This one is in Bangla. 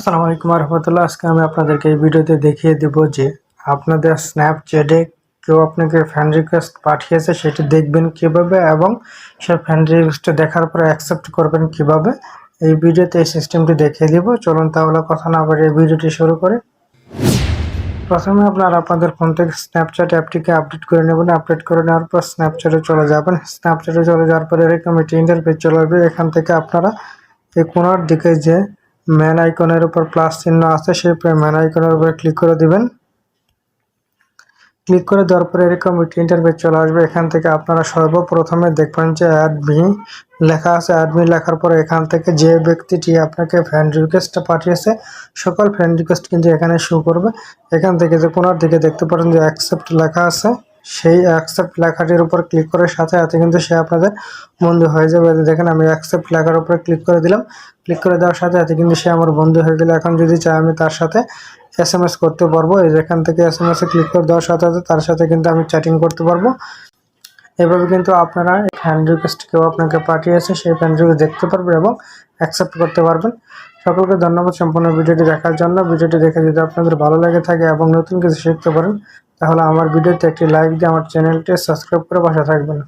আসসালামু আলাইকুম রহমতুল্লাহ আজকে আমি আপনাদেরকে এই ভিডিওতে দেখিয়ে দেব যে আপনাদের স্ন্যাপচ্যাটে কেউ আপনাকে ফ্রেন্ড রিকোয়েস্ট পাঠিয়েছে, সেটি দেখবেন কীভাবে এবং সেই ফ্রেন্ড রিকোয়েস্টটা দেখার পরে অ্যাকসেপ্ট করবেন কীভাবে। এই ভিডিওতে এই সিস্টেমটি দেখিয়ে দিব। চলুন তাহলে কথা না বলে এই ভিডিওটি শুরু করে। প্রথমে আপনারা আপনাদের ফোন থেকে স্ন্যাপচ্যাট অ্যাপটিকে আপডেট করে নেবেন। আপডেট করে নেওয়ার পর স্ন্যাপচ্যাটে চলে যাবেন। স্ন্যাপচ্যাটে চলে যাওয়ার পরে এরকম একটি ইন্টারফেস চলে আসবে। এখান থেকে আপনারা এই কোনার দিকে যে ম্যান আইকনের উপর প্লাস চিহ্ন আছে, সেই ম্যান আইকনের উপর ক্লিক করে দিবেন। ক্লিক করে দেওয়ার পরে এরকম একটি ইন্টারফেস চলে আসবে। এখান থেকে আপনারা সর্বপ্রথমে দেখবেন যে অ্যাডমি লেখা আছে। অ্যাডমি লেখার পরে এখান থেকে যে ব্যক্তিটি আপনাকে ফ্রেন্ড রিকোয়েস্টটা পাঠিয়েছে, সকল ফ্রেন্ড রিকোয়েস্ট কিন্তু এখানে শো করবে। এখান থেকে যে কোনার দিকে দেখতে পারেন যে অ্যাকসেপ্ট লেখা আছে। সেই অ্যাকসেপ্ট লেখাটির উপর ক্লিক করার সাথে সাথে কিন্তু সে আপনাদের বন্ধু হয়ে যাবে। দেখেন, আমি অ্যাকসেপ্ট লেখার উপরে ক্লিক করে দিলাম। ক্লিক করে দেওয়ার সাথে সাথে কিন্তু সে আমার বন্ধু হয়ে গেলে। এখন যদি চাই আমি তার সাথে এস এম এস করতে পারব যেখান থেকে এস এম এসে ক্লিক করে দেওয়ার সাথে সাথে তার সাথে কিন্তু আমি চ্যাটিং করতে পারব। এভাবে কিন্তু আপনারা ফ্রেন্ড রিকোয়েস্ট কেউ আপনাকে পাঠিয়েছে, সেই ফ্রেন্ড রিকোয়েস্ট দেখতে পারবেন এবং অ্যাকসেপ্ট করতে পারবেন। সকলকে ধন্যবাদ সম্পূর্ণ ভিডিওটি দেখার জন্য। ভিডিওটি দেখে যদি আপনাদের ভালো লাগে থাকে এবং নতুন কিছু শিখতে পারেন তাহলে আমার ভিডিওতে একটি লাইক দিয়ে আমার চ্যানেলটি সাবস্ক্রাইব করে বাসা থাকবেন।